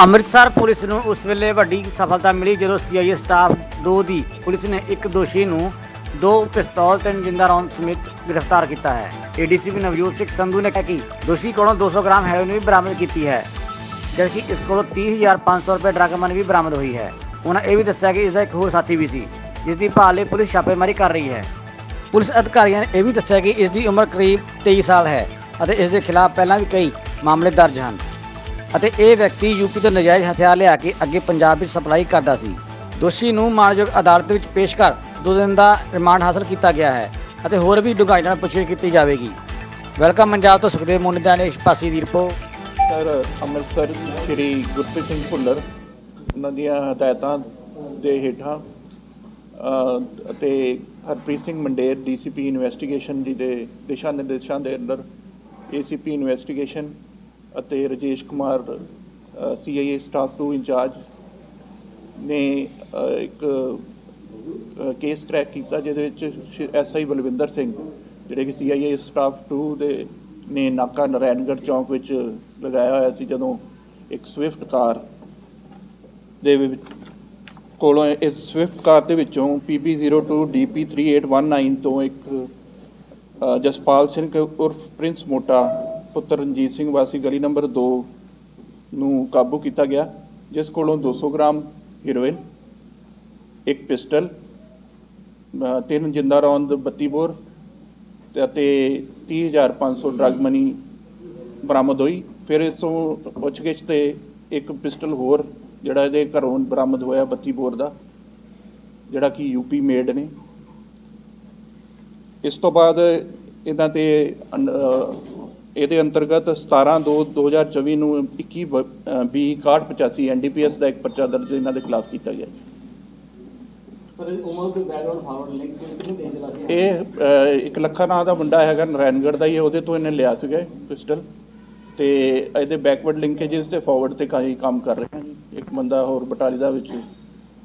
Amritsar police ਨੂੰ ਉਸ ਵੇਲੇ ਵੱਡੀ ਸਫਲਤਾ ਮਿਲੀ ਜਦੋਂ ਸੀਆਈਏ ਸਟਾਫ 2 ਦੀ ਪੁਲਿਸ ਨੇ ਇੱਕ ਦੋਸ਼ੀ ਨੂੰ ਦੋ ਪਿਸਤੌਲ ਤੇ ਜਿੰਦਾ ਰੌਂਦ ਸਮੇਤ ਗ੍ਰਿਫਤਾਰ ਕੀਤਾ ਹੈ। ਏਡੀਸੀਪੀ ਨਵਜੋਤ ਸਿੰਘ ਸੰਧੂ ਨੇ ਕਿਹਾ ਕਿ ਦੋਸ਼ੀ ਕੋਲੋਂ 200 ਗ੍ਰਾਮ ਹੈਰੋਇਨ ਵੀ ਬਰਾਮਦ ਕੀਤੀ ਹੈ, ਜਦਕਿ ਇਸ ਕੋਲੋਂ 30500 ਰੁਪਏ ਡਰੱਗ ਮਨੀ ਵੀ ਬਰਾਮਦ ਹੋਈ ਹੈ। ਉਹਨਾਂ ਇਹ ਵੀ ਦੱਸਿਆ ਕਿ ਇਸ ਦਾ ਇੱਕ ਹੋਰ ਸਾਥੀ ਵੀ ਸੀ, ਜਿਸ ਦੀ ਭਾਲ ਲਈ ਪੁਲਿਸ ਛਾਪੇਮਾਰੀ ਕਰ ਰਹੀ ਹੈ। ਪੁਲਿਸ ਅਧਿਕਾਰੀਆਂ ਨੇ ਇਹ ਵੀ ਦੱਸਿਆ ਕਿ ਇਸ ਦੀ ਉਮਰ ਕਰੀਬ 23 ਸਾਲ ਹੈ ਅਤੇ ਇਸ ਦੇ ਖਿਲਾਫ ਪਹਿਲਾਂ ਵੀ ਕਈ ਮਾਮਲੇ ਦਰਜ ਹਨ। ਅਤੇ ਇਹ ਵਿਅਕਤੀ ਯੂਪੀ ਤੋਂ ਨਜਾਇਜ਼ ਹਥਿਆਰ ਲਿਆ ਕੇ ਅੱਗੇ ਪੰਜਾਬ ਵਿੱਚ ਸਪਲਾਈ ਕਰਦਾ ਸੀ। ਦੋਸ਼ੀ ਨੂੰ ਮਾਣਯੋਗ ਅਦਾਲਤ ਵਿੱਚ ਪੇਸ਼ ਕਰ ਦੋ ਦਿਨ ਦਾ ਰਿਮਾਂਡ ਹਾਸਲ ਕੀਤਾ ਗਿਆ ਹੈ ਅਤੇ ਹੋਰ ਵੀ ਡੂੰਘਾਈ ਨਾਲ ਪੁੱਛਗਿੱਛ ਕੀਤੀ ਜਾਵੇਗੀ। ਵੈਲਕਮ ਪੰਜਾਬ ਤੋਂ ਸੁਖਦੇਵ ਮੁੰਨੀ ਦਾ ਨੇਸ਼ ਪਾਸੀ ਦੀ ਰਿਪੋਰਟ। ਸਰ, ਅੰਮ੍ਰਿਤਸਰ ਸ਼੍ਰੀ ਗੁਰਪ੍ਰੀਤ ਸਿੰਘ ਭੁੱਲਰ, ਉਹਨਾਂ ਦੀਆਂ ਹਦਾਇਤਾਂ ਦੇ ਹੇਠਾਂ ਅਤੇ ਹਰਪ੍ਰੀਤ ਸਿੰਘ ਮੰਡੇਰ, ਡੀਸੀਪੀ ਇਨਵੈਸਟੀਗੇਸ਼ਨ ਜੀ ਦੇ ਦਿਸ਼ਾ ਨਿਰਦੇਸ਼ਾਂ ਦੇ ਅੰਦਰ ਏਸੀਪੀ ਇਨਵੈਸਟੀਗੇਸ਼ਨ ਅਤੇ Rajesh Kumar CIA staff two incharge ਨੇ ਇੱਕ ਕੇਸ ਕ੍ਰੈਕ ਕੀਤਾ ਜਿਹਦੇ ਵਿੱਚ ਐਸਆਈ ਬਲਵਿੰਦਰ ਸਿੰਘ, ਜਿਹੜੇ ਕਿ ਸੀਆਈਏ ਸਟਾਫ 2 ਦੇ ਨੇ ਨਾਕਾ ਨਰੈਣਗੜ੍ਹ ਚੌਂਕ ਵਿੱਚ ਲਗਾਇਆ ਹੋਇਆ ਸੀ ਜਦੋਂ ਇੱਕ ਸਵਿਫਟ ਕਾਰ ਦੇ ਵਿੱਚ ਕੋਲੋਂ ਇਸ ਸਵਿਫਟ ਕਾਰ ਦੇ ਵਿੱਚੋਂ PB02 DP3819 ਤੋਂ ਇੱਕ ਜਸਪਾਲ ਸਿੰਘ ਉਰਫ ਪ੍ਰਿੰਸ ਮੋਟਾ ਪੁੱਤਰ ਰਣਜੀਤ ਸਿੰਘ ਵਾਸੀ ਗਲੀ ਨੰਬਰ 2 ਨੂੰ ਕਾਬੂ ਕੀਤਾ ਗਿਆ, ਜਿਸ ਕੋਲੋਂ 200 ਗ੍ਰਾਮ ਹੀਰੋਇਨ ਇੱਕ ਪਿਸਟਲ ਤਿੰਨ ਜਿੰਦਾ ਰੌਂਦ 32 ਬੋਰ ਤੇ ਅਤੇ 30500 ਡਰਗ ਮਨੀ ਬਰਾਮਦ ਹੋਈ। ਫਿਰ ਇਸ ਤੋਂ ਪੁੱਛਗਿੱਛ ਤੇ ਇੱਕ ਪਿਸਟਲ ਹੋਰ, ਜਿਹੜਾ ਇਹਦੇ ਘਰੋਂ ਬਰਾਮਦ ਹੋਇਆ 32 ਬੋਰ ਦਾ, ਜਿਹੜਾ ਕਿ ਯੂਪੀ ਮੇਡ ਨੇ। ਇਸ ਤੋਂ ਬਾਅਦ ਇਹਨਾਂ ਤੇ ਅਨ- ਇਹਦੇ ਅੰਤਰਗਤ 17 2 2024 ਨੂੰ 21 ਬ- ਅ, 20 6185 ਐਨਡੀਪੀਐਸ ਦਾ ਇੱਕ ਪਰਚਾ ਦਰਜ ਇਹਨਾਂ ਦੇ ਖਿਲਾਫ ਕੀਤਾ ਗਿਆ। ਇਹ ਇੱਕ ਲੱਖਾ ਨਾਂ ਦਾ ਮੁੰਡਾ ਹੈਗਾ ਨਾਰਾਇਣਗੜ੍ਹ ਦਾ ਹੀ ਹੈ, ਉਹਦੇ ਤੋਂ ਇਹਨੇ ਲਿਆ ਸੀਗਾ ਪਿਸਟਲ। ਤੇ ਇਹਦੇ ਬੈਕਵਰਡ ਲਿੰਕੇजेस ਤੇ ਫਾਰਵਰਡ ਤੇ ਕਾਫੀ ਕੰਮ ਕਰ ਰਹੇ ਹਾਂ ਜੀ। ਇੱਕ ਬੰਦਾ ਹੋਰ ਬਟਾਲੀ ਦਾ ਵਿੱਚ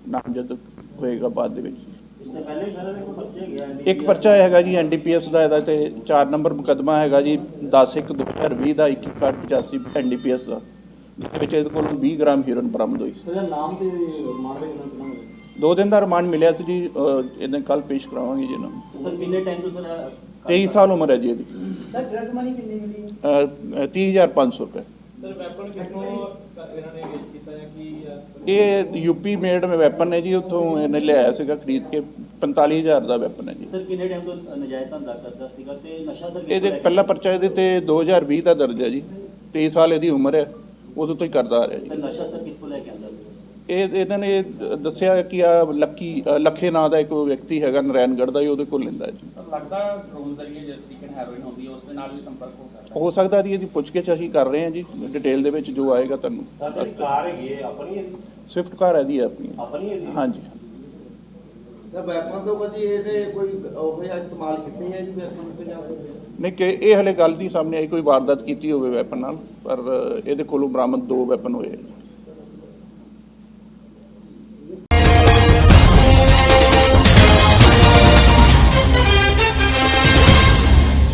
ਨਾਮਜ਼ਦ ਹੋਏਗਾ ਬਾਅਦ ਦੇ ਵਿੱਚ। ਇਸ ਤੋਂ ਪਹਿਲੇ ਸਾਰੇ ਦੇ ਕੋਈ ਬੱਚੇ ਇੱਕ ਪਰਚਾ ਹੈਗਾ ਜੀ ਐਨਡੀਪੀਐਸ ਦਾ ਇਹਦਾ ਤੇ 4 ਨੰਬਰ ਮੁਕੱਦਮਾ ਹੈਗਾ ਜੀ 10 1 2020 ਦਾ 2185 ਐਨਡੀਪੀਐਸ ਦਾ ਜਿਹਦੇ ਵਿੱਚ ਇਹਦੇ ਕੋਲੋਂ 20 ਗ੍ਰਾਮ ਹੀਰੋਇਨ ਬਰਾਮਦ ਹੋਈ ਸੀ। ਨਾਮ ਤੇ ਮਾਰ ਦੇ ਕਿੰਨਾ ਦੋ ਦਿਨ ਦਾ ਰਿਮਾਂਡ ਮਿਲਿਆ ਸੀ ਜੀ ਇਹਨੇ ਕੱਲ ਪੇਸ਼ ਕਰਾਵਾਂਗੇ ਜੀ ਇਹਨਾਂ। ਨੂੰ ਸਰ ਕਿੰਨੇ ਟਾਈਮ ਤੋਂ ਸਰ 23 ਸਾਲ ਉਮਰ ਹੈ ਜੀ ਇਹਦੀ। ਸਰ ਡਰਗ ਮਨੀ ਕਿੰਨੀ ਮਿਲੀ? ਅ, ਅ, 30500 ਰੁਪਏ। ਸਰ ਵੈਪਨ ਕਿੱਥੋਂ ਇਹਨਾਂ ਨੇ ਵੇਚ ਕੀਤਾ ਜਾਂ ਕੀ? ਇਹ ਯੂਪੀ ਮੇਡ ਵੈਪਨ ਹੈ ਜੀ ਉੱਥੋਂ ਇਹਨੇ ਲਿਆਇਆ ਸੀਗਾ ਖਰੀਦ ਕੇ 45000 ਦਾ ਵੈਪਨ ਹੈ ਜੀ। ਸਰ ਕਿੰਨੇ ਟਾਈਮ ਤੋਂ ਨਜਾਇਜ਼ ਧੰਦਾ ਕਰਦਾ ਸੀਗਾ ਤੇ ਨਸ਼ਾ ਸਰ ਇਹਦੇ ਪਹਿਲਾ ਪਰਚਾ ਇਹਦੇ ਤੇ 2020 ਦਾ ਦਰਜ ਹੈ ਜੀ। 23 ਸਾਲ ਇਹਦੀ ਉਮਰ ਹੈ ਉਦੋਂ ਤੋਂ ਹੀ ਕਰਦਾ ਆ ਰਿਹਾ ਜੀ। ਸਰ ਨਸ਼ਾ ਸਰ ਕਿੱਥੋਂ ਲੈ ਕੇ ਆਉਂਦਾ ਸੀ? ਇਹ ਇਹਨਾਂ ਨੇ ਦੱਸਿਆ ਕਿ ਆ ਲੱਕੀ ਲੱਖੇ ਨਾਂ ਦਾ ਇੱਕ ਵਿਅਕਤੀ ਹੈਗਾ ਨਾਰਾਇਣਗੜ੍ਹ ਦਾ ਹੀ ਉਹਦੇ ਕੋਲ ਲੈਂਦਾ ਹੈ ਜੀ। ਸਰ ਲੱਗਦਾ ਡਰੋਨ ਜ਼ਰੀਏ ਜਿਸ ਤਰੀਕੇ ਨਾਲ ਹੈਰੋਇਨ ਹੁੰਦੀ ਹੈ ਉਸ ਦੇ ਨਾਲ ਵੀ ਸੰਪਰਕ ਹੋ ਸਕਦਾ ਹੋ? ਸਕਦਾ ਜੀ ਇਹਦੀ ਪੁੱਛਗਿੱਛ ਅਸੀਂ ਕਰ ਰਹੇ ਹਾਂ ਜੀ ਡਿਟੇਲ ਦੇ ਵਿੱਚ ਜੋ ਆਏਗਾ ਤੁਹਾਨੂੰ ਸਰ ਕਾਰ ਹੈਗੀ ਹੈ ਆਪਣੀ ਸਵਿਫਟ ਕਾਰ ਹੈ ਦੀ ਆਪਣੀ ਆਪਣੀ ਹੈ ਹਾਂਜੀ। ਸਰ, ਵੈਪਨ ਤੋਂ ਕਦੀ ਇਹਨੇ ਕੋਈ ਉਹ ਜਿਹਾ ਇਸਤੇਮਾਲ ਕੀਤੇ ਹੈ ਜੀ ਵੈਪਨ ਪੰਜਾਬ ਦੇ ਨਹੀਂ, ਕਿ ਇਹ ਹਲੇ ਗੱਲ ਨਹੀਂ ਸਾਹਮਣੇ ਆਈ, ਕੋਈ ਵਾਰਦਾਤ ਕੀਤੀ ਹੋਵੇ ਵੈਪਨ ਨਾਲ, ਪਰ ਇਹਦੇ ਕੋਲੋਂ ਬਰਾਮਦ ਦੋ ਵੈਪਨ ਹੋਏ